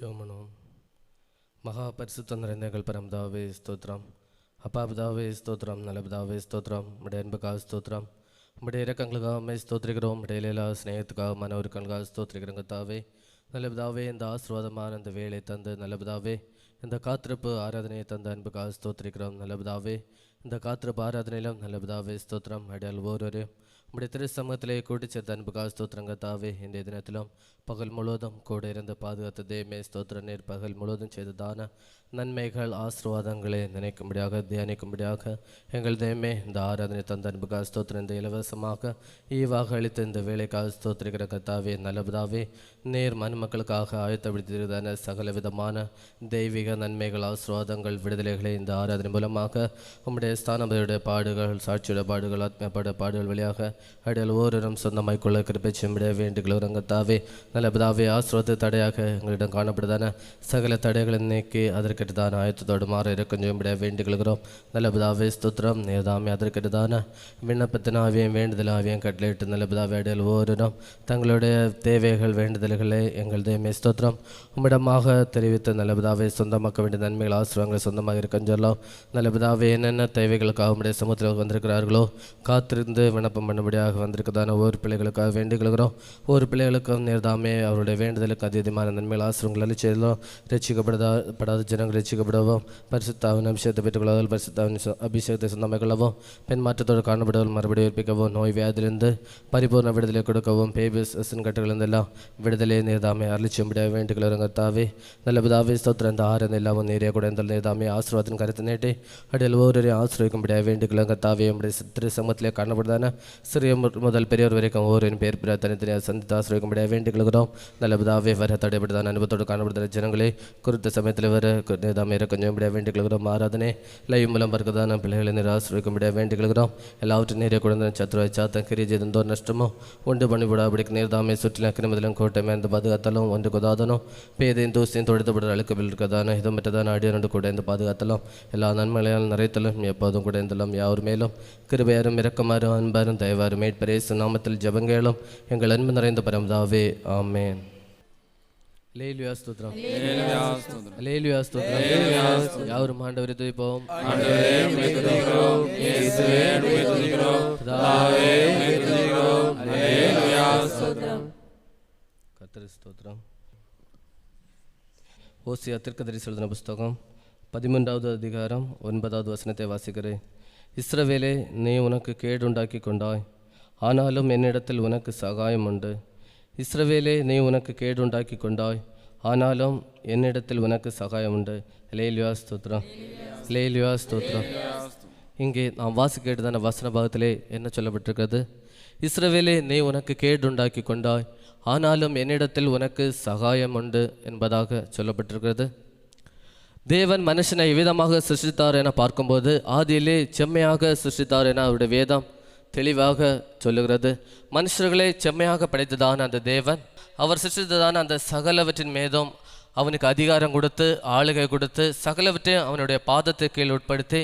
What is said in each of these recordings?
ஜோமனும். மகா பரிசுத்தம் நிறைந்த எங்கள் பரம்தாவே ஸ்தோத்ரம் அப்பா ஸ்தோத்ரம் ஸ்தோத்திரம். ஸ்தோத்ரம் உடைய அன்புக்காக ஸ்தோத்ரம் உடைய இறக்கங்களுக்காகவே ஸ்தோத்திரிக்கிறோம். இடையிலா ஸ்நேகத்துக்காக மனோருக்கங்களுக்காக ஸ்தோத்திரிக்கிறோங்க தாவே நல்லபிதாவே இந்த ஆசிர்வாதமான இந்த வேலை தந்து நல்லபிதாவே இந்த காத்திருப்பு ஆராதனையை தந்த அன்புக்காக ஸ்தோத்திரிக்கிறோம். நல்லபிதாவே இந்த காத்திருப்பு ஆராதனையிலும் நல்லபிதாவே ஸ்தோத்திரம். அடையாள் ஒவ்வொரு உம்முடைய திரு சமூகத்திலே கூட்டி சேர்த்த அன்புக்காக ஸ்தோத்திரங்க தாவே இந்த தினத்திலும் பகல் முழுவதும் கூட இருந்து பாதுகாத்த தேமே ஸ்தோத்திர நீர் பகல் முழுவதும் செய்ததான நன்மைகள் ஆசீர்வாதங்களை நினைக்கும்படியாக தியானிக்கும்படியாக எங்கள் தேமே இந்த ஆராதனை தந்த அன்புக்காக ஸ்தோத்திரம் இந்த இலவசமாக ஈவாக அளித்த இந்த வேலைக்காக ஸ்தோத்திரிக்கிற கத்தாவே நல்லபதாவே நேர் மனுமக்களுக்காக ஆயத்தப்படுத்தியிருந்தான சகல விதமான தெய்வீக நன்மைகள் ஆசீர்வாதங்கள் விடுதலைகளை இந்த ஆராதனை மூலமாக உம்முடைய ஸ்தானபதியுடைய பாடுகள் சாட்சியுடைய பாடுகள் ஆத்மீயப்பட பாடுகள் வழியாக அடியால் ஓரிடம் சொந்தமாய் கொள்ள கிருப்பை செம்பிட வேண்டுகளோ ரங்கத்தாவே நல்ல பிதாவே தடையாக எங்களிடம் காணப்படுதான சகல தடைகளை நீக்கி அதற்கெட்டுதான ஆயத்தத்தோடு மாற இருக்கும் செம்பிட வேண்டுகிறோம் நல்லபதாவே பிதாவே ஸ்தோத்திரம். நேதாமே அதற்கெட்டுதான வேண்டுதலாவையும் ஆவியம் கட்டளையிட்டு நல்ல பிதாவே ஓரிடம் தங்களுடைய தேவைகள் வேண்டுதல்களை எங்கள் தேமே ஸ்தோத்திரம். உம்மிடமாக தெரிவித்த நல்ல சொந்தமாக்க வேண்டிய நன்மைகள் ஆசிரியங்களை சொந்தமாக இருக்கும் சொல்லலாம் நல்ல என்னென்ன தேவைகளுக்காக உம்முடைய சமூகத்தில் வந்திருக்கிறார்களோ காத்திருந்து விண்ணப்பம் பண்ணும்படியாக வந்திருக்கதான ஒவ்வொரு பிள்ளைகளுக்காக வேண்டிக்கிறோம் ஒவ்வொரு பிள்ளைகளுக்கும் நேர்தாமே அவருடைய வேண்டுதலுக்கு அதிகமான நன்மைகள் ஆசிரியங்கள் அளிச்சதிலும் ரசிக்கப்படாத படாத ஜனங்கள் ரசிக்கப்படவும் பரிசுத்தாவின் அபிஷேகத்தை பெற்றுக்கொள்வதில் பரிசுத்தாவின் அபிஷேகத்தை சொந்தமாக கொள்ளவும் பெண் மாற்றத்தோடு காணப்படுவதில் மறுபடியும் உயிர்ப்பிக்கவும் நோய் வியாதிலிருந்து பரிபூர்ண விடுதலை கொடுக்கவும். பேபிஸ் கட்டுகளிருந்தெல்லாம் விடுதலை நேர்தாமே அருளிச்சும்படியாக வேண்டுகிறோங்க தாவே. நல்ல பிதாவே ஸ்தோத்திரம். இந்த ஆறு எல்லாமும் நேரே கூட இந்த நேர்தாமே ஆசீர்வாதத்தின் கருத்து நீட்டி அடியில் ஒவ்வொரு ஆசிரியக்கும்படியாக வேண்டுகிறோங்க தாவே. நம்முடைய திரு சமத்திலே காணப்படுதான சிறிய முதல் பெரியவர் வரைக்கும் ஒவ்வொரு பேர் பிற தனித்தனியாக சந்தித்து ஆசிரியக்கும்படியாக வேண்டுகிறோம் நல்ல பிதாவே வர தடைபடுதான் அனுபவத்தோடு காணப்படுதான ஜனங்களே குறித்த சமயத்தில் வர நேதாமே கொஞ்சம் வேண்டிக் கொள்கிறோம் ஆராதனை லைவ் மூலம் பறக்கதான பிள்ளைகளை நீர் ஆசிரியக்கும்படியாக வேண்டிக் கொள்கிறோம் எல்லாவற்றும் நிறைய குழந்தை சத்ருவாய் சாத்தம் கிரிஜி எந்தோ நஷ்டமோ ஒன்று உண்டு பண்ணிவிடாபடிக்கு நேர்தாமே சுற்றிலும் கிருமதிலும் கோட்டை மேர்ந்து பாதுகாத்தாலும் ஒன்று கொதாதனும். பேதையும் தூசியும் தொடுத்தப்பட அழுக்கவில் இருக்கதான இது மற்றதான அடியானோடு கூட இந்த பாதுகாத்தலாம். எல்லா நன்மைகளால் நிறைத்தலும் எப்போதும் கூட இருந்தலும் யாவர் மேலும் கிருபையாரும் இரக்கமாறும் அன்பாரும் தயவாரும். மேற்பரேசு நாமத்தில் ஜபங்கேளும் எங்கள் அன்பு நிறைந்த பரம்தாவே ஆமேன் லேலுயா ஸ்தோத்திரம் லேலுயா ஸ்தோத்திரம் யாவரும் ஆண்டவரை துதிப்போம் ஸ்தோத்திரம் ஓசியா புஸ்தகம் பதிமூன்றாவது அதிகாரம் ஒன்பதாவது வசனத்தை வாசிக்கிறேன் இஸ்ரவேலே நீ உனக்கு கேடுண்டாக்கி கொண்டாய் ஆனாலும் என்னிடத்தில் உனக்கு சகாயம் உண்டு. இஸ்ரவேலே நீ உனக்கு கேடுண்டாக்கி கொண்டாய். ஆனாலும் என்னிடத்தில் உனக்கு சகாயம் உண்டு. லேலியா ஸ்தோத்ரம் லேலியா ஸ்தோத்ரம் இங்கே நாம் வாசி கேட்டதான வசன பாகத்திலே என்ன சொல்லப்பட்டிருக்கிறது? இஸ்ரவேலே நீ உனக்கு கேடுண்டாக்கி கொண்டாய். ஆனாலும் என்னிடத்தில் உனக்கு சகாயம் உண்டு என்பதாக சொல்லப்பட்டிருக்கிறது. தேவன் மனுஷனை எவ்விதமாக சிருஷ்டித்தார் என பார்க்கும்போது ஆதியிலே செம்மையாக சிருஷ்டித்தார் என அவருடைய வேதம் தெளிவாக சொல்லுகிறது. மனுஷர்களை செம்மையாக படைத்ததான அந்த தேவன் அவர் சிருஷ்டித்ததான அந்த சகலவற்றின் மீதும் அவனுக்கு அதிகாரம் கொடுத்து ஆளுகை கொடுத்து சகலவற்றையும் அவனுடைய பாதத்தை கீழ் உட்படுத்தி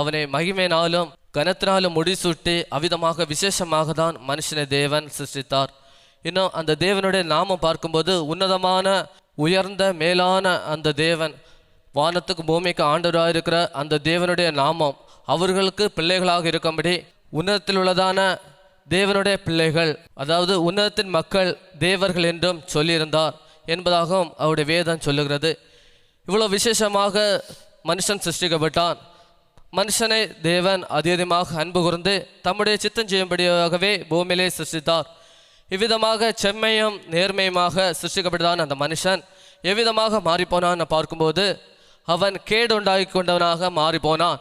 அவனை மகிமையினாலும் கனத்தினாலும் முடிசூட்டி அவிதமாக விசேஷமாக தான் மனுஷனை தேவன் சிருஷ்டித்தார். இன்னும் அந்த தேவனுடைய நாமம் பார்க்கும்போது உன்னதமான உயர்ந்த மேலான அந்த தேவன் வானத்துக்கு பூமிக்கு ஆண்டவராக இருக்கிற அந்த தேவனுடைய நாமம் அவர்களுக்கு பிள்ளைகளாக இருக்கும்படி உன்னதத்தில் உள்ளதான தேவனுடைய பிள்ளைகள் அதாவது உன்னதத்தின் மக்கள் தேவர்கள் என்றும் சொல்லியிருந்தார் என்பதாகவும் அவருடைய வேதம் சொல்லுகிறது. இவ்வளோ விசேஷமாக மனுஷன் சிருஷ்டிக்கப்பட்டான். மனுஷனை தேவன் அதிகமாக அன்பு கூர்ந்து தம்முடைய சித்தம் செய்யும்படியாகவே பூமியிலே சிருஷ்டித்தார். இவ்விதமாக செம்மையும் நேர்மையுமாக சிருஷ்டிக்கப்பட்டதான் அந்த மனுஷன் எவ்விதமாக மாறிப்போனான்னு பார்க்கும்போது அவன் கேடு உண்டாகி கொண்டவனாக மாறிப்போனான்.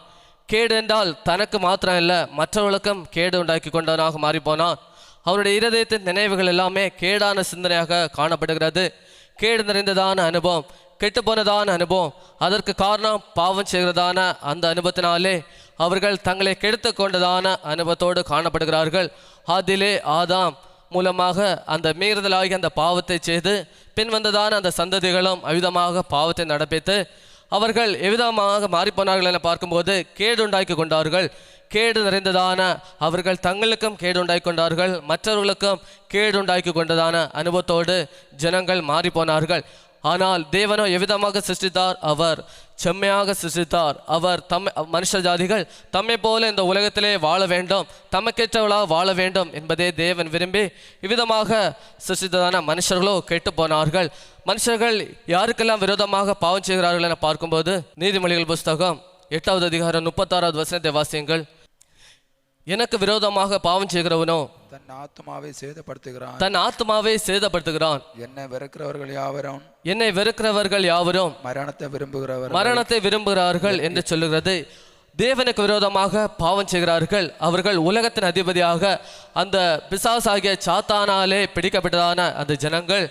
கேடு என்றால் தனக்கு மாத்திரம் இல்லை மற்றவர்களுக்கும் கேடு உண்டாக்கி கொண்டவனாக மாறிப்போனான். அவருடைய இருதயத்தின் நினைவுகள் எல்லாமே கேடான சிந்தனையாக காணப்படுகிறது. கேடு நிறைந்ததான அனுபவம் கெட்டுப்போனதான அனுபவம் அதற்கு காரணம் பாவம் செய்கிறதான அந்த அனுபவத்தினாலே அவர்கள் தங்களை கெடுத்து கொண்டதான அனுபவத்தோடு காணப்படுகிறார்கள். அதிலே ஆதாம் மூலமாக அந்த மீறுதலாகி அந்த பாவத்தை செய்து பின் வந்ததான அந்த சந்ததிகளும் அவிதமாக பாவத்தை நடப்பித்து அவர்கள் எவ்விதமாக மாறிப்போனார்கள் என பார்க்கும்போது கேடு உண்டாக்கி கொண்டார்கள். கேடு நிறைந்ததான அவர்கள் தங்களுக்கும் கேடு உண்டாக்கி கொண்டார்கள். மற்றவர்களுக்கும் கேடு உண்டாக்கி கொண்டதான அனுபவத்தோடு ஜனங்கள் மாறிப்போனார்கள். ஆனால் தேவனோ எவ்விதமாக சிருஷ்டித்தார்? அவர் செம்மையாக சிருஷ்டித்தார். அவர் தம் மனுஷ ஜாதிகள் தம்மை போல இந்த உலகத்திலே வாழ வேண்டும் தமக்கேற்றவளாக வாழ வேண்டும் என்பதே தேவன் விரும்பி இவ்விதமாக சிருஷ்டித்ததான மனுஷர்களோ கெட்டு போனார்கள். மனுஷர்கள் யாருக்கெல்லாம் விரோதமாக பாவம் செய்கிறார்கள் என பார்க்கும்போது நீதிமொழிகள் புஸ்தகம் எட்டாவது அதிகாரம் முப்பத்தாறாவது வசனத்தை வாசியுங்கள். எனக்கு விரோதமாக பாவம் செய்கிறவனோ தன் ஆத்மாவை சேதப்படுத்துகிறான். தன் ஆத்மாவை சேதப்படுத்துகிறான். என்னை வெறுக்கிறவர்கள் யாவரும்? என்னை வெறுக்கிறவர்கள் யாவரும்? மரணத்தை விரும்புகிறவர் மரணத்தை விரும்புகிறார்கள் என்று சொல்லுகிறது. தேவனுக்கு விரோதமாக பாவம் செய்கிறார்கள். அவர்கள் உலகத்தின் அதிபதியாக அந்த பிசாசாகிய சாத்தானாலே பிடிக்கப்பட்டதான அந்த ஜனங்கள்.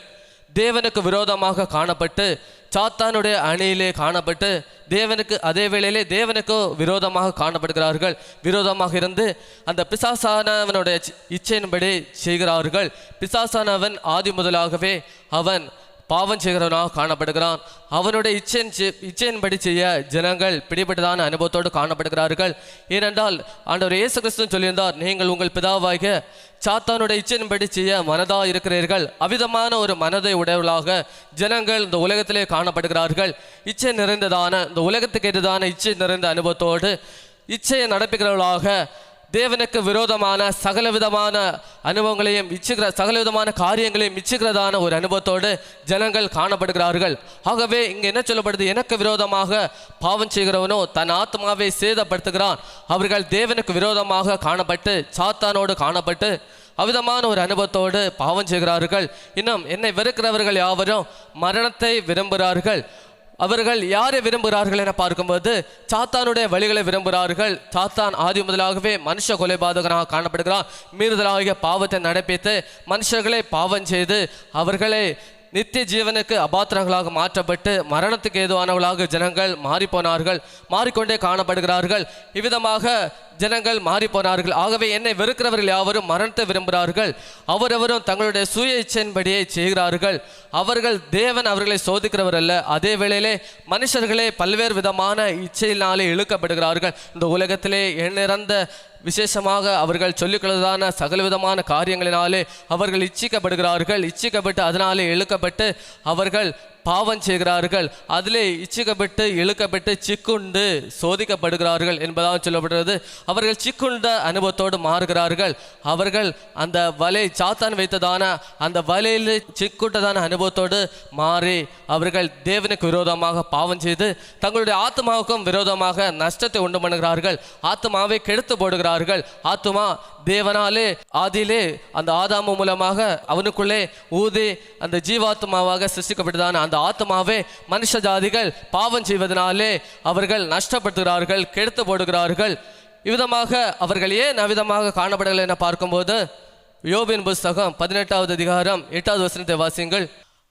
தேவனுக்கு விரோதமாக காணப்பட்டு சாத்தானுடைய அணியிலே காணப்பட்டு தேவனுக்கு அதே வேளையிலே தேவனுக்கு விரோதமாக காணப்படுகிறார்கள். விரோதமாக இருந்து அந்த பிசாசானவனுடைய இச்சையின்படி செய்கிறார்கள். பிசாசானவன் ஆதி முதலாகவே அவன் பாவம் செய்கிறவனாக காணப்படுகிறான். அவனுடைய இச்சையின் இச்சையின்படி செய்ய ஜனங்கள் பிடிபட்டதான அனுபவத்தோடு காணப்படுகிறார்கள். ஏனென்றால் ஆண்டவர் இயேசு கிறிஸ்து சொல்லியிருந்தார் நீங்கள் உங்கள் பிதாவாகிய சாத்தானுடைய இச்சையின்படி செய்ய மனதா இருக்கிறீர்கள். அவிதமான ஒரு மனதை உடையவர்களாக ஜனங்கள் இந்த உலகத்திலே காணப்படுகிறார்கள். இச்சை நிறைந்ததான இந்த உலகத்துக்கு எதிரான இச்சை நிறைந்த அனுபவத்தோடு இச்சையை நடப்புகிறவர்களாக தேவனுக்கு விரோதமான சகலவிதமான அனுபவங்களையும் இச்சுகிற சகலவிதமான காரியங்களையும் இச்சுகிறதான ஒரு அனுபவத்தோடு ஜனங்கள் காணப்படுகிறார்கள். ஆகவே இங்கே என்ன சொல்லப்படுது? எனக்கு விரோதமாக பாவம் செய்கிறவனோ தன் ஆத்மாவை சேதப்படுத்துகிறான். அவர்கள் தேவனுக்கு விரோதமாக காணப்பட்டு சாத்தானோடு காணப்பட்டு அவிதமான ஒரு அனுபவத்தோடு பாவம் செய்கிறார்கள். இன்னும் என்னை வெறுக்கிறவர்கள் யாவரும் மரணத்தை விரும்புகிறார்கள். அவர்கள் யாரை விரும்புகிறார்கள் என பார்க்கும்போது சாத்தானுடைய வழிகளை விரும்புகிறார்கள். சாத்தான் ஆதி முதலாகவே மனுஷ கொலைபாதகனாக காணப்படுகிறான். மீறுதலாகிய பாவத்தை நடப்பித்து மனுஷர்களை பாவம் செய்து அவர்களை நித்திய ஜீவனுக்கு அபாத்திரங்களாக மாற்றப்பட்டு மரணத்துக்கு ஏதுவானவர்களாக ஜனங்கள் மாறிப்போனார்கள் மாறிக்கொண்டே காணப்படுகிறார்கள். இவ்விதமாக ஜனங்கள் மாறிப்போனார்கள். ஆகவே என்னை வெறுக்கிறவர்கள் யாவரும் மரணத்தை விரும்புகிறார்கள். அவரவரும் தங்களுடைய சுய இச்சையின்படியே செய்கிறார்கள். அவர்கள் தேவன் அவர்களை சோதிக்கிறவர் அல்ல. அதே வேளையிலே மனுஷர்களே பல்வேறு விதமான இச்சையினாலே இழுக்கப்படுகிறார்கள். இந்த உலகத்திலே எண்ணிறந்த விசேஷமாக அவர்கள் சொல்லிக்கொள்வதான சகலவிதமான காரியங்களினாலே அவர்கள் இச்சிக்கப்படுகிறார்கள். இச்சிக்கப்பட்டு அதனாலே இழுக்கப்பட்டு அவர்கள் பாவம் செய்கிறார்கள். அதிலே இச்சிக்கப்பட்டு இழுக்கப்பட்டு சிக்குண்டு சோதிக்கப்படுகிறார்கள் என்பதாக சொல்லப்படுகிறது. அவர்கள் சிக்குண்ட அனுபவத்தோடு மாறுகிறார்கள். அவர்கள் அந்த வலை சாத்தான் வைத்ததான அந்த வலையில் சிக்குண்டதான அனுபவத்தோடு மாறி அவர்கள் தேவனுக்கு விரோதமாக பாவம் செய்து தங்களுடைய ஆத்மாவுக்கும் விரோதமாக நஷ்டத்தை உண்டு பண்ணுகிறார்கள். ஆத்மாவை கெடுத்து போடுகிறார்கள். ஆத்மா தேவனாலே ஆதியிலே அந்த ஆதாமு மூலமாக அவனுக்குள்ளே ஊதி அந்த ஜீவாத்மாவாக சிருஷ்டிக்கப்பட்டதான அந்த ஆத்மாவே மனுஷ ஜாதிகள் பாவம் செய்வதனாலே அவர்கள் நஷ்டப்படுத்துகிறார்கள் கெடுத்து போடுகிறார்கள். இவ்விதமாக அவர்கள் ஏன் அவ்விதமாக காணப்படவில்லை என பார்க்கும்போது யோபின் புஸ்தகம் பதினெட்டாவது அதிகாரம் எட்டாவது வசனத்தை வாசியுங்கள்.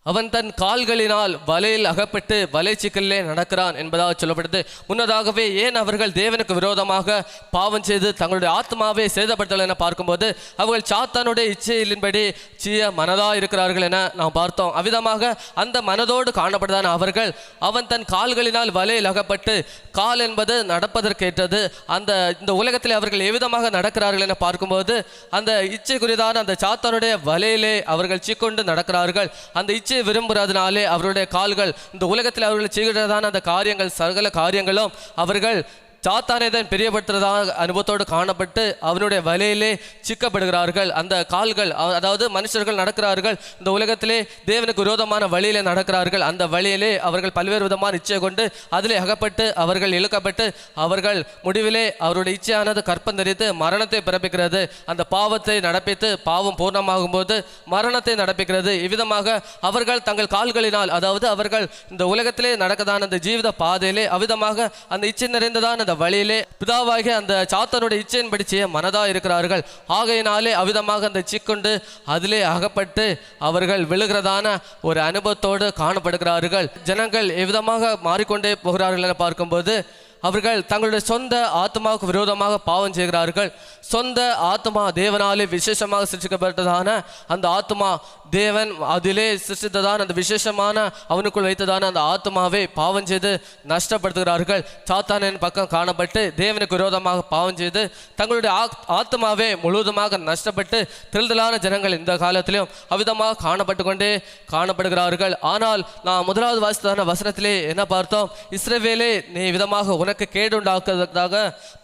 அவன் தன் கால்களினால் வலையில் அகப்பட்டு வலை சிக்கலிலே நடக்கிறான் என்பதாக சொல்லப்படுது. முன்னதாகவே ஏன் அவர்கள் தேவனுக்கு விரோதமாக பாவம் செய்து தங்களுடைய ஆத்மாவை சேதப்படுத்தல் என பார்க்கும்போது அவர்கள் சாத்தானுடைய இச்சையிலின்படி சீய மனதா இருக்கிறார்கள் என நாம் பார்த்தோம். அவ்விதமாக அந்த மனதோடு காணப்படுதான அவர்கள் அவன் தன் கால்களினால் வலையில் அகப்பட்டு கால் என்பது நடப்பதற்கேற்றது அந்த இந்த உலகத்தில் அவர்கள் எவ்விதமாக நடக்கிறார்கள் என பார்க்கும்போது அந்த இச்சைக்குரியதான அந்த சாத்தானுடைய வலையிலே அவர்கள் சிக்கொண்டு நடக்கிறார்கள். அந்த இச்சை விரும்புறதுனாலே அவருடைய கால்கள் இந்த உலகத்தில் அவர்கள் செய்கிறதான அந்த காரியங்கள் சகல காரியங்களும் அவர்கள் சாத்தானை தான் பெரியப்படுத்துறதாக அனுபவத்தோடு காணப்பட்டு அவனுடைய வலையிலே சிக்கப்படுகிறார்கள். அந்த கால்கள் அதாவது மனுஷர்கள் நடக்கிறார்கள். இந்த உலகத்திலே தேவனுக்கு விரோதமான வழியிலே நடக்கிறார்கள். அந்த வழியிலே அவர்கள் பல்வேறு விதமான இச்சை கொண்டு அதிலே அகப்பட்டு அவர்கள் இழுக்கப்பட்டு அவர்கள் முடிவிலே அவருடைய இச்சையானது கற்பம் தெரிவித்து மரணத்தை பிறப்பிக்கிறது. அந்த பாவத்தை நடப்பித்து பாவம் பூர்ணமாகும் போது மரணத்தை நடப்பிக்கிறது. இவ்விதமாக அவர்கள் தங்கள் கால்களினால் அதாவது அவர்கள் இந்த உலகத்திலே நடக்கதான அந்த ஜீவித பாதையிலே அவ்விதமாக அந்த இச்சை நிறைந்ததான அந்த வழியிலே பிதாவாகிய அந்த சாத்தனுடைய இச்சையின் படிச்சே மனதா இருக்கிறார்கள். ஆகையினாலே அவ்விதமாக அந்த சிக்குண்டு அதிலே அகப்பட்டு அவர்கள் விழுகிறதான ஒரு அனுபவத்தோடு காணப்படுகிறார்கள். ஜனங்கள் எவ்விதமாக மாறிக்கொண்டே போகிறார்கள் என பார்க்கும்போது அவர்கள் தங்களுடைய சொந்த ஆத்மாவுக்கு விரோதமாக பாவம் செய்கிறார்கள். சொந்த ஆத்மா தேவனாலே விசேஷமாக சிருஷ்டிக்கப்பட்டதான அந்த ஆத்மா தேவன் அதிலே சிருஷ்டித்ததான அந்த விசேஷமான அவனுக்குள் வைத்ததான அந்த ஆத்மாவை பாவம் செய்து நஷ்டப்படுத்துகிறார்கள். சாத்தானின் பக்கம் காணப்பட்டு தேவனுக்கு விரோதமாக பாவம் செய்து தங்களுடைய ஆத்- ஆத்மாவே முழுவதுமாக நஷ்டப்பட்டு திருதலான ஜனங்கள் இந்த காலத்திலும் அவ்விதமாக காணப்பட்டு கொண்டே காணப்படுகிறார்கள். ஆனால் நான் முதலாவது வாசித்ததான வசனத்திலே என்ன பார்த்தோம்? இஸ்ரவேலே நீ விதமாக உனக்கு கேடு உண்டாக்குவதற்காக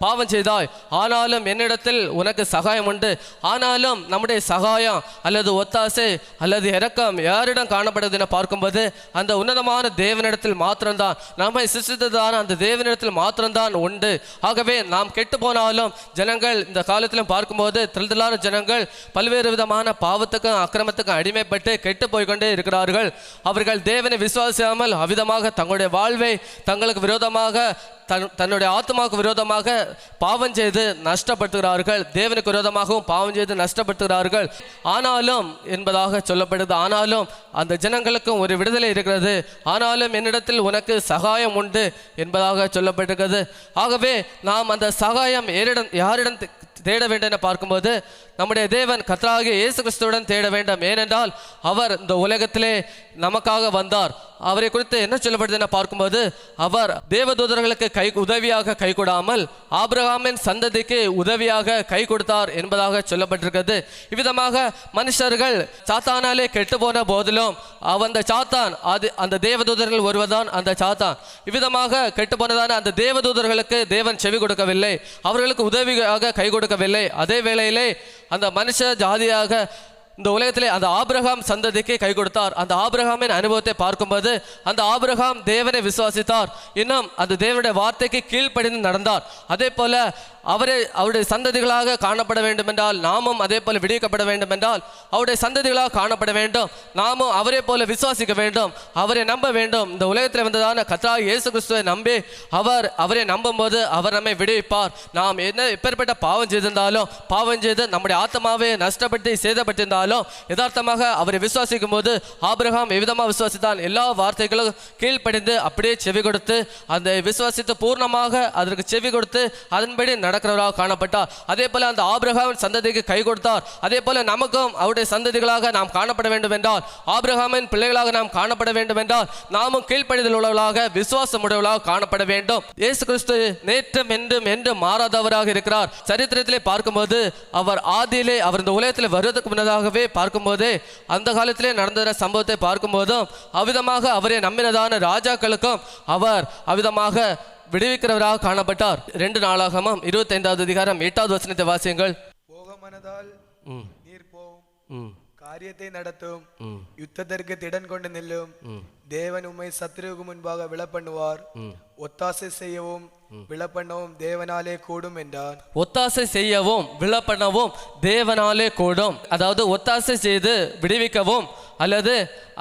பாவம் செய்தாய். ஆனாலும் என்னிடத்தில் உனக்கு சகாயம் உண்டு. ஆனாலும் நம்முடைய சகாயம் அல்லது ஒத்தாசை அல்லது இறக்கம் யாரிடம் காணப்படுது என பார்க்கும்போது அந்த உன்னதமான தேவனிடத்தில் மாத்திரம்தான். நம்மை சிருஷ்டித்ததான அந்த தேவனிடத்தில் மாத்திரம்தான் உண்டு. ஆகவே நாம் கெட்டு போனாலும் ஜனங்கள் இந்த காலத்திலும் பார்க்கும்போது திருதலான ஜனங்கள் பல்வேறு விதமான பாவத்துக்கும் அக்கிரமத்துக்கும் அடிமைப்பட்டு கெட்டு போய்கொண்டே இருக்கிறார்கள். அவர்கள் தேவனை விசுவாசியாமல் அவ்விதமாக தங்களுடைய வாழ்வை தங்களுக்கு விரோதமாக தன் தன்னுடைய ஆத்மாவுக்கு விரோதமாக பாவம் செய்து நஷ்டப்படுத்துகிறார்கள். தேவனுக்கு விரோதமாகவும் பாவம் செய்து நஷ்டப்படுத்துகிறார்கள். ஆனாலும் என்பதாக சொல்லப்படுது ஆனாலும் அந்த ஜனங்களுக்கும் ஒரு விடுதலை இருக்கிறது. ஆனாலும் என்னிடத்தில் உனக்கு சகாயம் உண்டு என்பதாக சொல்லப்பட்டிருக்கிறது ஆகவே நாம் அந்த சகாயம் யாரிடம் யாரிடம் தேட வேண்டும் என பார்க்கும்போது நம்முடைய தேவன் கர்த்தராகிய இயேசு கிறிஸ்துவுடன் தேட வேண்டும். ஏனென்றால் அவர் இந்த உலகத்திலே நமக்காக வந்தார். அவரை குறித்து என்ன சொல்லப்படுது என பார்க்கும்போது அவர் தேவதூதர்களுக்கு கை உதவியாக கை கொடாமல் ஆபிரகாமின் சந்ததிக்கு உதவியாக கை கொடுத்தார் என்பதாக சொல்லப்பட்டிருக்கிறது. இவ்விதமாக மனுஷர்கள் சாத்தானாலே கெட்டு போன போதிலும் அந்த சாத்தான் அது அந்த தேவதூதர்கள் ஒருவர்தான் அந்த சாத்தான். இவ்விதமாக கெட்டு போனதான அந்த தேவதூதர்களுக்கு தேவன் செவி கொடுக்கவில்லை. அவர்களுக்கு உதவியாக கை கொடுக்கவில்லை. அதே வேளையிலே அந்த மனுஷ ஜாதியாக இந்த உலகத்திலே அந்த ஆபிரகாம் சந்ததிக்கு கை கொடுத்தார். அந்த ஆபிரகாமின் அனுபவத்தை பார்க்கும்போது அந்த ஆபிரகாம் தேவனை விசுவாசித்தார். இன்னும் அந்த தேவனுடைய வார்த்தைக்கு கீழ்ப்படிந்து நடந்தார். அதே போல அவரை அவருடைய சந்ததிகளாக காணப்பட வேண்டும் என்றால் நாமும் அதே போல விடுவிக்கப்பட வேண்டும் என்றால் அவருடைய சந்ததிகளாக காணப்பட வேண்டும். நாமும் அவரை போல விசுவாசிக்க வேண்டும். அவரை நம்ப வேண்டும். இந்த உலகத்தில் வந்ததான கத்தா இயேசு கிறிஸ்துவை நம்பி அவர் அவரை நம்பும்போது அவர் நம்மை விடுவிப்பார். நாம் என்ன எப்பேற்பட்ட பாவம் செய்திருந்தாலும் பாவம் செய்து நம்முடைய ஆத்மாவை நஷ்டப்பட்டு சேதப்பட்டிருந்தாலும் யதார்த்தமாக அவரை விசுவாசிக்கும் போது ஆபிரகாம் எவ்விதமாக விசுவாசித்தான் எல்லா வார்த்தைகளும் கீழ்ப்படிந்து அப்படியே செவி கொடுத்து அந்த விசுவாசித்து பூர்ணமாக அதற்கு செவி கொடுத்து அதன்படி நடக்கிறவராக காணப்பட்டார். அதே போல அந்த ஆபிரகாமின் சந்ததிக்கு கை கொடுத்தார். அதே போல நமக்கும் அவருடைய சந்ததிகளாக நாம் காணப்பட வேண்டும் என்றால் ஆபிரகாமின் பிள்ளைகளாக நாம் காணப்பட வேண்டும் என்றால் நாமும் கீழ்ப்படிதல் உள்ளவர்களாக விசுவாசம் உடையவர்களாக காணப்பட வேண்டும். இயேசு கிறிஸ்து நேற்றும் என்றும் என்றும் மாறாதவராக இருக்கிறார். சரித்திரத்திலே பார்க்கும்போது அவர் ஆதியிலே அவர் இந்த உலகத்தில் வருவதற்கு முன்னதாகவே பார்க்கும்போதே அந்த காலத்திலே நடந்த சம்பவத்தை பார்க்கும்போதும் அவ்விதமாக அவரை நம்பினதான ராஜாக்களுக்கும் அவர் அவ்விதமாக விடுவிக்கிறவராக காணப்பட்டார். ரெண்டு நாளாகமும் இருபத்தைந்தாவது அதிகாரம் எட்டாவது வசனத்தை வாசியுங்கள். போக மனதால் நீர் போம். காரியத்தை நடத்தும். யுத்தத்திற்கு திடன் கொண்டு நில்லும். தேவன் உம்மை சத்துருவுக்கு முன்பாக விழப்பண்ணுவார். ஒத்தாசை செய்யவும் விழப்பண்ணவும் தேவனாலே கூடும் என்றார். ஒத்தாசை செய்யவும் விழப்பண்ணவும் தேவனாலே கூடும். அதாவது ஒத்தாசை செய்து விடுவிக்கவும் அல்லது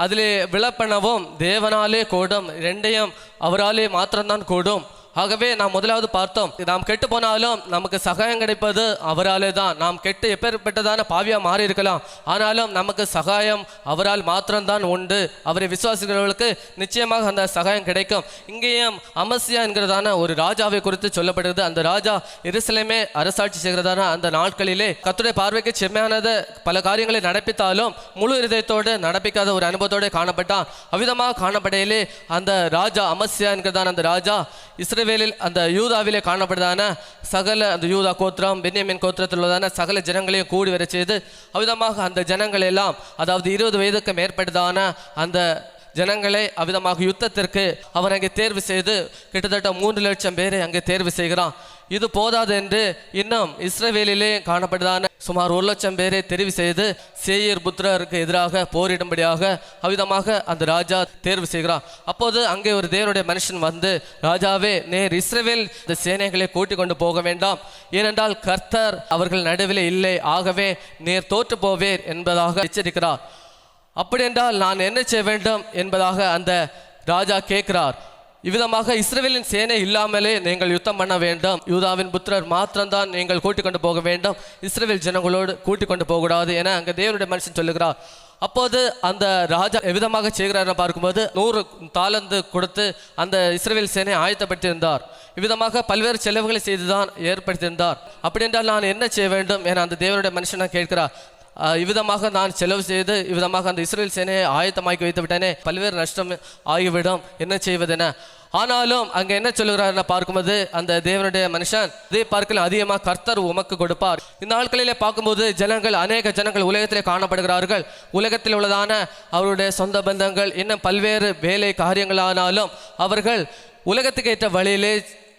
அதிலே விழப்பண்ணவும் தேவனாலே கூடும். ரெண்டையும் அவராலே மாத்திரம்தான் கூடும். ஆகவே நாம் முதலாவது பார்த்தோம். நாம் கெட்டு போனாலும் நமக்கு சகாயம் கிடைப்பது அவராலே தான் நாம் கெட்டு எப்பேற்பட்டதான பாவியா மாறி இருக்கலாம். ஆனாலும் நமக்கு சகாயம் அவரால் மாத்திரம்தான் உண்டு. அவரை விசுவாசிக்கிறவர்களுக்கு நிச்சயமாக அந்த சகாயம் கிடைக்கும். இங்கேயும் அமசியா என்கிறதான ஒரு ராஜாவை குறித்து சொல்லப்படுகிறது. அந்த ராஜா எருசலேமே அரசாட்சி செய்கிறதான அந்த நாட்களிலே கத்துடைய பார்வைக்கு செம்மையானது. பல காரியங்களை நடப்பித்தாலும் முழு இதயத்தோடு நடப்பிக்காத ஒரு அனுபவத்தோடு காணப்பட்டான். அவ்விதமாக காணப்படையிலே அந்த ராஜா அமசியா என்கிறதான அந்த ராஜா இஸ்ரவேலில் அந்த யூதாவிலே காணப்படுதான சகல அந்த யூதா கோத்திரம் பென்யமின் கோத்திரத்தில் உள்ளதான சகல ஜனங்களையும் கூடி வர செய்து அவ்விதமாக அந்த ஜனங்கள் எல்லாம் அதாவது இருபது வயதுக்கு மேற்பட்டதான அந்த ஜனங்களை அவ்விதமாக யுத்தத்திற்கு அவன் அங்கே தேர்வு செய்து கிட்டத்தட்ட மூன்று லட்சம் பேரை அங்கே தேர்வு செய்கிறான். இது போதாது என்று இன்னும் இஸ்ரேவேலிலே காணப்பட்டதான சுமார் ஒரு லட்சம் பேரை தெரிவு செய்து சேயர் புத்திரருக்கு எதிராக போரிடும்படியாக அவ்விதமாக அந்த ராஜா தேர்வு செய்கிறான். அப்போது அங்கே ஒரு தேவனுடைய மனுஷன் வந்து ராஜாவே நேர் இஸ்ரேவேல் இந்த சேனைகளை கூட்டிக் கொண்டு போக வேண்டாம். ஏனென்றால் கர்த்தர் அவர்கள் நடுவில் இல்லை. ஆகவே நேர் தோற்று போவேர் என்பதாக எச்சரிக்கிறார். அப்படி என்றால் நான் என்ன செய்ய வேண்டும் என்பதாக அந்த ராஜா கேட்கிறார். இவ்விதமாக இஸ்ரேலின் சேனை இல்லாமலே நீங்கள் யுத்தம் பண்ண வேண்டும். யூதாவின் புத்திரர் மாத்திரம்தான் நீங்கள் கூட்டிக்கொண்டு போக வேண்டும். இஸ்ரேல் ஜனங்களோடு கூட்டிக் கொண்டு போகக்கூடாது என அங்கே தேவனுடைய மனுஷன் சொல்லுகிறார். அப்போது அந்த ராஜா எவ்விதமாக செய்கிறார் பார்க்கும்போது நூறு தாளந்து கொடுத்து அந்த இஸ்ரேல் சேனை ஆயத்தப்பட்டிருந்தார் இவ்விதமாக பல்வேறு செலவுகளை செய்துதான் ஏற்படுத்தியிருந்தார். அப்படி என்றால் நான் என்ன செய்ய வேண்டும் என அந்த தேவனுடைய மனுஷனை கேட்கிறார். இவ்விதமாக நான் செலவு செய்து இவ்விதமாக அந்த இஸ்ரேல் சேனையை ஆயத்தமாக்கி வைத்து விட்டேனே பல்வேறு நஷ்டம் ஆகிவிடும். என்ன செய்வதென? ஆனாலும் அங்க என்ன சொல்லுகிறார் பார்க்கும்போது அந்த தேவனுடைய மனுஷன் இதே பார்க்கல அதிகமாக கர்த்தர் உமக்கு கொடுப்பார். இந்த நாட்களிலே பார்க்கும்போது ஜனங்கள் அநேக ஜனங்கள் உலகத்திலே காணப்படுகிறார்கள். உலகத்தில் உள்ளதான அவருடைய சொந்த பந்தங்கள் இன்னும் பல்வேறு வேலை காரியங்களானாலும் அவர்கள் உலகத்துக்கு ஏற்ற வழியிலே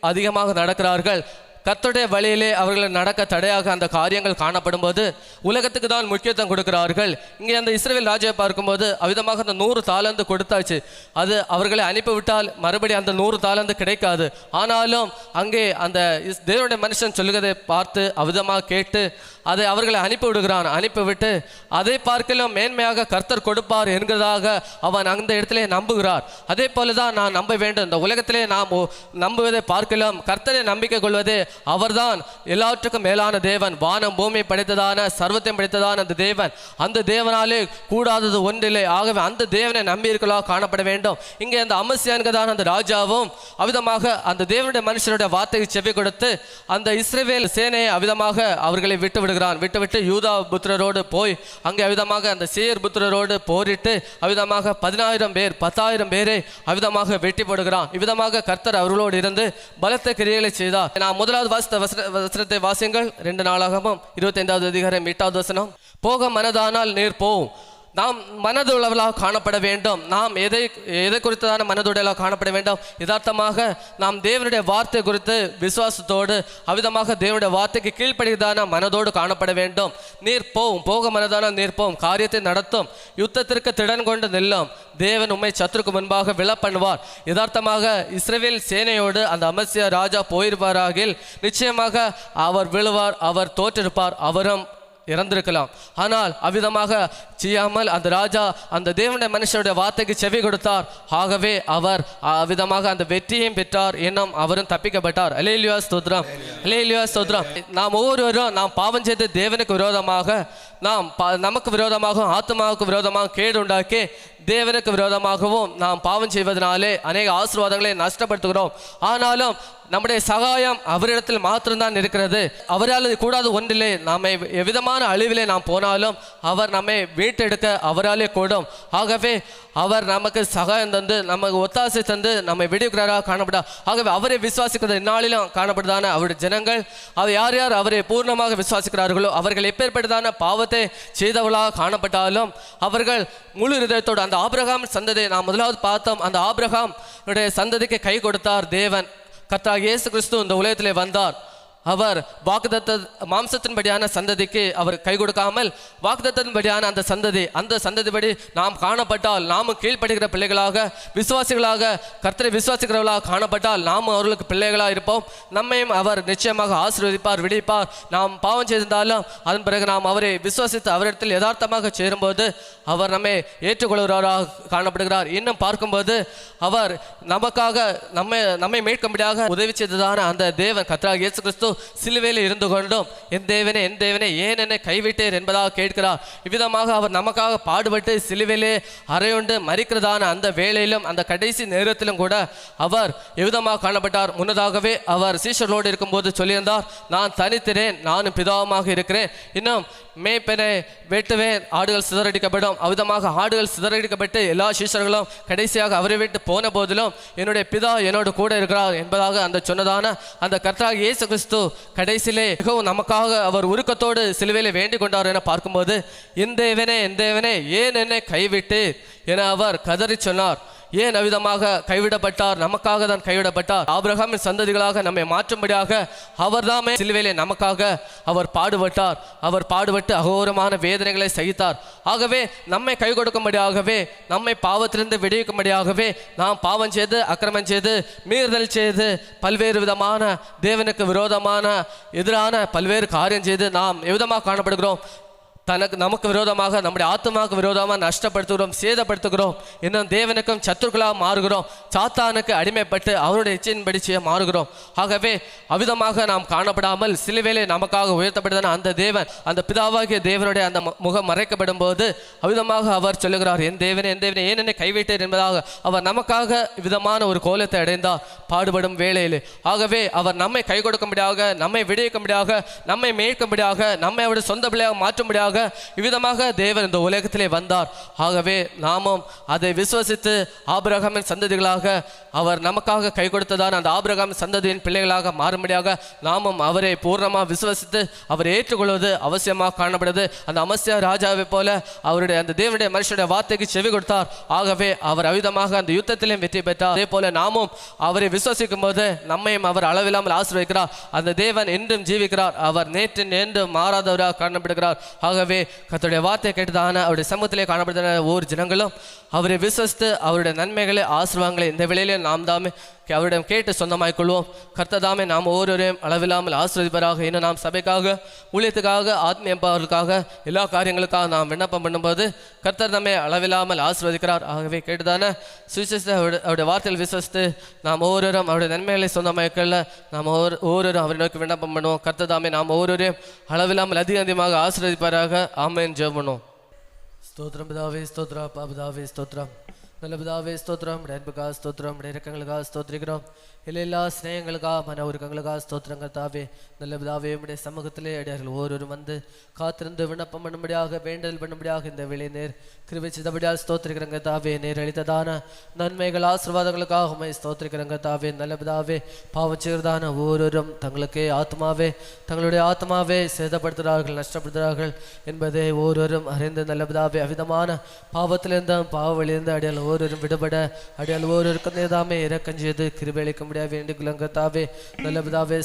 அதிகமாக நடக்கிறார்கள். கத்தோடைய வழியிலே அவர்கள் நடக்க தடையாக அந்த காரியங்கள் காணப்படும் போது உலகத்துக்கு தான் முக்கியத்துவம் கொடுக்கிறார்கள். இங்கே அந்த இஸ்ரேல் ராஜாவை பார்க்கும்போது அவ்விதமாக அந்த நூறு தாளந்து கொடுத்தாச்சு. அது அவர்களை அனுப்பிவிட்டால் மறுபடியும் அந்த நூறு தாளந்து கிடைக்காது. ஆனாலும் அங்கே அந்த தேவனுடைய மனுஷன் சொல்லுகிறதை பார்த்து அவ்விதமாக கேட்டு அதை அவர்களை அனுப்பி விடுகிறான். அனுப்பிவிட்டு அதை பார்க்கலாம் மேன்மையாக கர்த்தர் கொடுப்பார் என்கிறதாக அவன் அந்த இடத்திலே நம்புகிறார். அதே போல தான் நான் நம்ப வேண்டும். இந்த உலகத்திலே நாம் நம்புவதை பார்க்கலாம் கர்த்தரை நம்பிக்கை கொள்வதே அவர்தான். எல்லாவற்றுக்கும் மேலான தேவன் வானம் பூமி படைத்ததான சர்வத்தையும் படைத்ததான அந்த தேவன். அந்த தேவனாலே கூடாதது ஒன்றில்லை. ஆகவே அந்த தேவனை நம்பி காணப்பட வேண்டும். இங்கே அந்த அமசியான்கதான அந்த ராஜாவும் அவிதமாக அந்த தேவனுடைய மனுஷனுடைய வார்த்தைக்கு செவி கொடுத்து அந்த இஸ்ரேவேல் சேனையை அவிதமாக அவர்களை விட்டு விடுகிறார். விட்டு விட்டு யூதா புத்திரரோடு போய் அங்கே அவிதமாக அந்த சீர் புத்திரரோடு போரிட்டு அவிதமாக பதினாயிரம் பேர் பத்தாயிரம் பேரை அவிதமாக வெட்டி போடுகிறான். இவ்விதமாக கர்த்தர் அவர்களோடு இருந்து பலத்த கிரியைகளை செய்தார். நான் முதலாவது வாசித்த வசனத்தை வாசியுங்கள். ரெண்டு நாளாகவும் இருபத்தைந்தாவது அதிகாரம் எட்டாவது வசனம். போக மனதானால் நீர் போம். நாம் மனதுள்ளவர்களாக காணப்பட வேண்டும். நாம் எதை எதை குறித்ததான மனதுடையலாக காணப்பட வேண்டும்? யதார்த்தமாக நாம் தேவனுடைய வார்த்தை குறித்து விசுவாசத்தோடு அவிதமாக தேவனுடைய வார்த்தைக்கு கீழ்ப்படுகிறதான மனதோடு காணப்பட வேண்டும். நீர் போம் போக மனதான நீர் போம் காரியத்தை நடத்தும் யுத்தத்திற்கு திடன் கொண்டு நில்லும் தேவன் உண்மை சத்துருக்கு முன்பாக விழ பண்ணுவார் யதார்த்தமாக இஸ்ரேவேல் சேனையோடு அந்த அமசிய ராஜா போயிருப்பாராகில் நிச்சயமாக அவர் விழுவார் அவர் தோற்றிருப்பார் அவரும் இறந்திருக்கலாம். ஆனால் அவ்விதமாக செய்யாமல் அந்த ராஜா அந்த தேவனுடைய மனுஷனுடைய வார்த்தைக்கு செவி கொடுத்தார். ஆகவே அவர் விதமாக அந்த வெற்றியையும் பெற்றார். எண்ணம் அவரும் தப்பிக்கப்பட்டார். அலேலியா ஸ்தோத்ரம் அலேலியா ஸ்தோத்ரம் நாம் ஒவ்வொருவரும் நாம் பாவம் செய்து தேவனுக்கு விரோதமாக நாம் பா- நமக்கு விரோதமாகவும் ஆத்மாவுக்கு விரோதமாக கேடு உண்டாக்கி தேவனுக்கு விரோதமாகவும் நாம் பாவம் செய்வதனாலே அநேக ஆசீர்வாதங்களை நஷ்டப்படுத்துகிறோம். ஆனாலும் நம்முடைய சகாயம் அவரிடத்தில் மாத்திரம்தான் இருக்கிறது. அவரால் கூடாது ஒன்றிலே நாமை எவ்விதமான அழிவிலே நாம் போனாலும் அவர் நம்மை மீட்டெடுக்க அவராலே கூடும். ஆகவே அவர் நமக்கு சகாயம் தந்து நமக்கு ஒத்தாசை தந்து நம்மை விடுகிறாராக காணப்படா ஆகவே அவரை விசுவாசிக்கிறது இந்நாளிலும் காணப்படுதான அவருடைய ஜனங்கள். அவர் யார் யார் அவரை பூர்ணமாக விசுவாசிக்கிறார்களோ அவர்கள் எப்பேற்பட்டதான பாவத்தை செய்தவர்களாக காணப்பட்டாலும் அவர்கள் முழு இதயத்தோடு அந்த ஆபிரகாம் சந்ததியை நாம் முதலாவது பார்த்தோம். அந்த ஆபிரகாம் சந்ததிக்கு கை கொடுத்தார் தேவன். கர்த்தா இயேசு கிறிஸ்து இந்த உலகத்திலே வந்தார். அவர் வாக்குதத்த மாம்சத்தின்படியான சந்ததிக்கு அவர் கை கொடுக்காமல் வாக்குதத்தின்படியான அந்த சந்ததி அந்த சந்ததிப்படி நாம் காணப்பட்டால் நாமும் கீழ்ப்படுகிற பிள்ளைகளாக விசுவாசிகளாக கர்த்தரை விசுவாசிக்கிறவர்களாக காணப்பட்டால் நாம் அவர்களுக்கு பிள்ளைகளாக இருப்போம். நம்மையும் அவர் நிச்சயமாக ஆசீர்வதிப்பார் விடிப்பார் நாம் பாவம் செய்திருந்தாலும் அதன் பிறகு நாம் அவரை விசுவாசித்து அவரிடத்தில் யதார்த்தமாக சேரும்போது அவர் நம்மை ஏற்றுக்கொள்கிறவராக காணப்படுகிறார். இன்னும் பார்க்கும்போது அவர் நமக்காக நம்மை நம்மை மீட்கும்படியாக உதவி செய்ததான அந்த தேவன் கத்ரா இயேசு கிறிஸ்து சிலுவையில் இருந்து கொண்டும். என் தேவனே என் தேவனே ஏன் என்னை கைவிட்டேர் என்பதாக கேட்கிறார். இவ்விதமாக அவர் நமக்காக பாடுபட்டு சிலுவையிலே அறையுண்டு மறிக்கிறதான அந்த வேளையிலும் அந்த கடைசி நேரத்திலும் கூட அவர் எவ்விதமாக காணப்பட்டார். முன்னதாகவே அவர் சீஷர்களோடு இருக்கும்போது சொல்லியிருந்தார் நான் தனித்திறேன் நானும் பிதாவுமாக இருக்கிறேன். இன்னும் மேய்ப்பனை வெட்டுவேன் ஆடுகள் சிதறடிக்கப்படும். அவ்விதமாக ஆடுகள் சிதறடிக்கப்பட்டு எல்லா சீஷர்களும் கடைசியாக அவரை விட்டு போன போதிலும் என்னுடைய பிதா என்னோடு கூட இருக்கிறார் என்பதாக அந்த சொன்னதான அந்த கர்த்தாக இயேசு கிறிஸ்து கடைசியிலே மிகவும் நமக்காக அவர் உருக்கத்தோடு சிலுவையில் வேண்டிக் கொண்டார் என பார்க்கும்போது என் தேவனே ஏன் என்னை கைவிட்டு என அவர் கதறி சொன்னார். ஏன் அவ்விதமாக கைவிடப்பட்டார்? நமக்காக தான் கைவிடப்பட்டார். ஆபிரகாமின் சந்ததிகளாக நம்மை மாற்றும்படியாக அவர்தாமே சிலுவையிலே நமக்காக அவர் பாடுபட்டார். அவர் பாடுபட்டு அகோரமான வேதனைகளை சகித்தார். ஆகவே நம்மை கை கொடுக்கும்படியாகவே நம்மை பாவத்திலிருந்து விடுவிக்கும்படியாகவே நாம் பாவம் செய்து அக்கிரமம் செய்து மீறுதல் செய்து பல்வேறு விதமான தேவனுக்கு விரோதமான எதிரான பல்வேறு காரியம் செய்து நாம் எவ்விதமாக காணப்படுகிறோம்? தனக்கு நமக்கு விரோதமாக நம்முடைய ஆத்மாவுக்கு விரோதமாக நஷ்டப்படுத்துகிறோம் சேதப்படுத்துகிறோம். இன்னும் தேவனுக்கும் சத்துருக்களாக மாறுகிறோம். சாத்தானுக்கு அடிமைப்பட்டு அவருடைய இச்சையின்படி செய்ய மாறுகிறோம். ஆகவே அவிதமாக நாம் காணப்படாமல் சிலுவேலை நமக்காக உயர்த்தப்படுதான அந்த தேவன் அந்த பிதாவாகிய தேவனுடைய அந்த முகம் மறைக்கப்படும் போது அவிதமாக அவர் சொல்லுகிறார் என் தேவனே என் தேவனே ஏன் கைவிட்டேன் என்பதாக. அவர் நமக்காக விதமான ஒரு கோலத்தை அடைந்தார் பாடுபடும் வேலையில் ஆகவே அவர் நம்மை கை கொடுக்கும்படியாக நம்மை விடுவிக்கும்படியாக நம்மை மேய்க்கும்படியாக நம்மை அவருடைய சொந்த பிள்ளையாக மாற்றும்படியாக இவ்விதமாக தேவன் இந்த உலகத்திலே வந்தார். ஆகவே நாமும் அதை விசுவசித்து ஆபிரகாமின் சந்ததிகளாக அவர் நமக்காக கை கொடுத்ததான் அந்த ஆபிரகாமின் சந்ததியின் பிள்ளைகளாக மாறும்படியாக நாமும் அவரை பூர்ணமாக விசுவசித்து அவர் ஏற்றுக்கொள்வது அவசியமாக காணப்படுது. அந்த அமசிய ராஜாவை போல அவருடைய அந்த தேவனுடைய மனுஷனுடைய வார்த்தைக்கு செவி கொடுத்தார். ஆகவே அவர் அவிதமாக அந்த யுத்தத்திலும் வெற்றி பெற்றார். அதே போல நாமும் அவரை விசுவசிக்கும் போது நம்மையும் அவர் அளவில்லாமல் ஆசிர்வதிக்கிறார். அந்த தேவன் என்றும் ஜீவிக்கிறார். அவர் நேற்று நேர்ந்து மாறாதவராக காணப்படுகிறார். ஆகவே கர்த்தருடைய வார்த்தை கேட்டதான அவருடைய சமூகத்திலே காணப்படுகிற ஒவ்வொரு ஜனங்களும் அவரை விசுவசித்து அவருடைய நன்மைகளை ஆசீர்வாதங்களை இந்த வேளையிலே நாம் தாமே அவரிடம் கேட்டு சொந்தமாய் கொள்வோம். கர்த்ததாமே நாம் ஒவ்வொருவரையும் அளவில்லாமல் ஆசிரியப்பராக இன்னும் நாம் சபைக்காக ஊழியத்துக்காக ஆத்மியப்பாவர்களுக்காக எல்லா காரியங்களுக்காக நாம் விண்ணப்பம் பண்ணும்போது கர்த்தர் நம்மை அளவில்லாமல் ஆசிர்வதிக்கிறார். ஆகவே கேட்டுதானே? சுவிசேஷ அவருடைய அவருடைய வார்த்தையில் விசுவசித்து நாம் ஒவ்வொருவரும் அவருடைய நன்மைகளை சொந்தமாக்கல நாம் ஒவ்வொரு ஒவ்வொருவரும் அவரை நோக்கி விண்ணப்பம் பண்ணுவோம். கர்த்ததாமே நாம் ஒவ்வொருவரையும் அளவில்லாமல் அதிக அதிகமாக ஆசிர்வதிப்பாராக. ஆமையன் ஜெபம் பண்ணுவோம். ஸ்தோத்திரம் பிதாவே ஸ்தோத்ரா அப்பா பிதாவே ஸ்தோத்ரம் நல்ல பிதாவே ஸ்தோத்திரம். அன்புக்காக ஸ்தோத்திரம். இறக்கங்களுக்காக ஸ்தோத்திரிக்கிறோம். இல்லை எல்லா ஸ்நேகங்களுக்காக மன உருக்கங்களுக்காக ஸ்தோத்திரங்கள் தாவே நல்ல பிதாவே உடைய சமூகத்திலே அடியார்கள் ஒவ்வொரு வந்து காத்திருந்து விண்ணப்பம் பண்ணும்படியாக வேண்டல் பண்ணும்படியாக இந்த வேலை நேர் கிருபிச்சதபடியால் ஸ்தோத்திரிக்கிறங்க தாவே நேர் அளித்ததான நன்மைகள் ஆசீர்வாதங்களுக்காக உமை ஸ்தோத்திரிக்கிறங்க தாவே நல்ல பிதாவே ஒவ்வொருவரும் தங்களுக்கே ஆத்மாவே தங்களுடைய ஆத்மாவே சேதப்படுத்துகிறார்கள் நஷ்டப்படுத்துகிறார்கள் என்பதை ஒவ்வொருவரும் அறிந்து நல்ல பிதாவே அவிதமான பாவத்திலிருந்தும் பாவ வழியிலிருந்து அடியால் ஒவ்வொருவரும் விடுபட அடியால் ஒவ்வொருவருக்கும் நேதாமே இறக்கஞ்செய்து கிருபளிக்க முடியாது வேண்டுகுலங்க தாவே நல்ல பிதாவே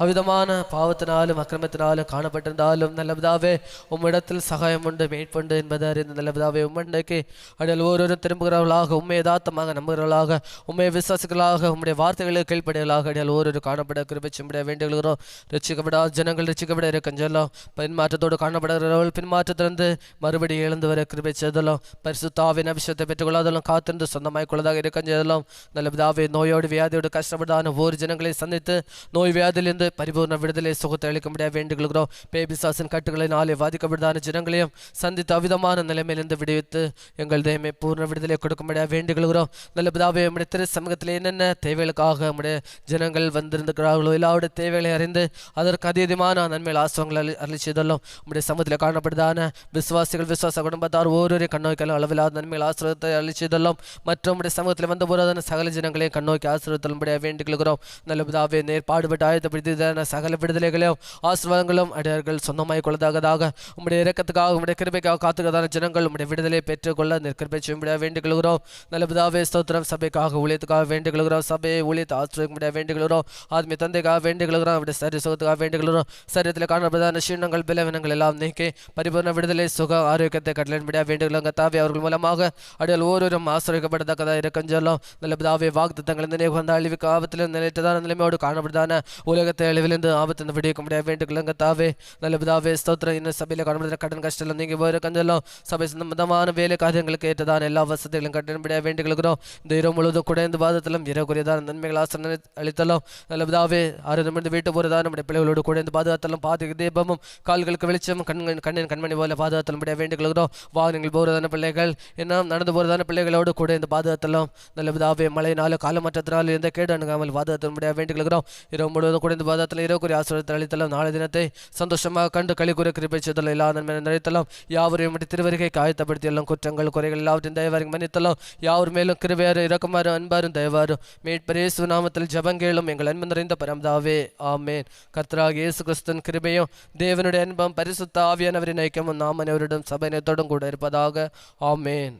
அவிதமான பாவத்தினாலும் அக்கிரமத்தினாலும் காணப்பட்டிருந்தாலும் நல்லபதாவே உம்மிடத்தில் சகாயம் உண்டு மீட்புண்டு என்பதை அறிந்து நல்ல பிதாவே உம்மண்டைக்கு அடியால் ஒவ்வொருவரும் திரும்புகிறவர்களாக உண்மை யதார்த்தமாக நம்புகிறவர்களாக உண்மை விசுவாசிகளாக உம்முடைய வார்த்தைகளுக்கு கீழ்ப்படைகளாக அடியால் ஒவ்வொரு காணப்பட கிருபிச்சும்படிய வேண்டுகிறோம் ரசிக்கப்படா ஜனங்கள் ரசிக்கப்பட இருக்கஞ்செல்லாம் பின்மாற்றத்தோடு காணப்படுகிறவர்கள் பின்மாற்றத்திலிருந்து மறுபடியும் எழுந்து வர கிருபை செய்தலும் பரிசுத்தாவின் அபிஷேகத்தை பெற்றுக்கொள்ளாதலும் காத்திருந்து சொந்தமாய் கொள்ளதாக இருக்கஞ்செல்லாம் நல்ல பிதாவே நோயோடு வியாதியோடு கஷ்டப்படான ஒவ்வொரு ஜனங்களை சந்தித்து நோய் வியாதியிலிருந்து பரிபூர்ண விடுதலை சுகத்தை அளிக்க முடியாது வேண்டுகிறோம் பேபிசாசின் கட்டுகளினாலே பாதிக்கப்படாத ஜனங்களையும் சந்தித்து அவிதமான நிலைமையிலிருந்து விடுவித்து எங்கள் தேமை பூர்ண விடுதலை கொடுக்க முடியாது வேண்டுகிறோம் நல்ல பிதாவே நம்முடைய திரு சமூகத்தில் என்னென்ன தேவைகளுக்காக நம்முடைய ஜனங்கள் வந்திருக்கிறார்களோ எல்லாருடைய தேவைகளை அறிந்து அதற்கு அதீதமான நன்மையில் ஆசிரங்களை அளி அருளி செய்தலும் நம்முடைய சமூகத்தில் காணப்படுதான விசுவாசிகள் விசுவாச குடும்பத்தார் ஒவ்வொரு கண்ணோக்கிலும் அளவில்லாத நன்மையில் ஆசிரியத்தை அள்ளி செய்தலும் மற்றும் உடைய சமூகத்தில் வந்த போதான சகல ஜனங்களையும் கண்ணோக்கி ஆசிரியத்தலும்படியாக வேண்டிக்கொள்கிறோம். நல்ல பிதாவே பாடுபட்டு ஆயத்தப்படுத்தியதான சகல விடுதலைகளையும் ஆசீர்வாதங்களும் அடியார்கள் சொந்தமாய் கொள்ளதாகதாக உங்களுடைய இறக்கத்துக்காக உங்களுடைய கிருபைக்காக காத்துக்கிறதான ஜனங்கள் உங்களுடைய விடுதலையை பெற்றுக்கொள்ள நிற்கிருப்பை செய்யும்படியாக வேண்டிக்கொள்கிறோம். நல்ல பிதாவே ஸ்தோத்திரம். சபைக்காக ஊழியத்துக்காக வேண்டிக்கொள்கிறோம். சபையை ஊழியத்தை ஆசிரியமுடியாக வேண்டுகிறோம் ஆத்மீய தந்தைக்காக வேண்டிக்கொள்கிறோம். அப்படி சரி சுகத்துக்காக வேண்டிக்கொள்கிறோம். சரீரத்தில் காணப்படுதான சீனங்கள் பலவீனங்கள் எல்லாம் நீக்கி பரிபூர்ண விடுதலை சுக ஆரோக்கியத்தை கட்டளின்படியாக வேண்டுகிறோம் தாவே அவர்கள் மூலமாக அடியால் ஒவ்வொருவரும் ஆசிரியப்படத்தக்கதாக இருக்கஞ்சொல்லும் நல்ல பிதாவே வாக்குத்தங்கள் இந்த வந்த அழிவுக்கு ஆபத்தில் நிலைத்ததான நிலைமையோடு காணப்படுதான உலகத்தை அழிவிலிருந்து ஆபத்து விடுவிக்க முடியாது வேண்டுகிறோம் கத்தாவே நல்ல பிதாவே ஸ்தோத்திரம் இன்னும் சபையில் காணப்படுகிற கடன் கஷ்டம் நீங்கி போய் இருக்கஞ்சொல்லும் சபை சம்பந்தமான வேலை காரியங்களுக்கு ஏற்றதான எல்லா வசதிகளும் கட்டணப்படியாக வேண்டுகிறோம் இந்த இரவு முழுவதும் கூட இந்த பாதத்திலும் இரவுக்குரியதான நன்மைகள் ஆசன அளித்தலும் நல்ல பிதாவே ஆறு நிமிர்ந்து வீட்டு போகிறதா நம்முடைய பிள்ளைகளோடு கூட இந்த பாதுகாத்தலும் பாதுக தீபமும் கால்களுக்கு வெளிச்சம் கண்கள் கண்ணின் கண்மணி போல பாதுகாத்தலும் முடிய வேண்டுகிறோம் வாகனங்கள் போகிறதான பிள்ளைகள் இன்னும் நடந்து போகிறதான பிள்ளைகளோடு கூட இந்த பாதுகாத்தலும் நல்ல விதாவே மழையினாலும் காலமற்றத்தினால் எந்த கேடு அணுகாமல் பாதுகாத்தலும் முடிய வேண்டுகிறோம் இரவு முழுவதும் கூட இந்த பாதத்தில் இரவுக்குரிய ஆசிரியத்தை அளித்தலும் நாளை தினத்தை சந்தோஷமாக கண்டு களிக்குறை கிருப்பை செய்தல் எல்லா நன்மை நினைத்தலும் யாவரையும் நம்முடைய திருவருகை காயத்தப்படுத்தியெல்லாம் குற்றங்கள் குறைகள் எல்லாவற்றையும் தயவாரி மன்னித்தலாம். யாவர் மேலும் கிருவையாரும் இரக்கமாறு அன்பாரும் தயவாரும் மீட்பரேசு நாமத்தில் ஜபங்கேளும் எங்கள் அன்பு நிறைந்த பரம்தாவே ஆமேன். கர்த்தராக இயேசு கிறிஸ்தன் கிருபையும் தேவனுடைய அன்பம் பரிசுத்த ஆவியானவரின் ஐக்கியமும் நாம் அனைவரிடம் சபை கூட இருப்பதாக ஆமேன்.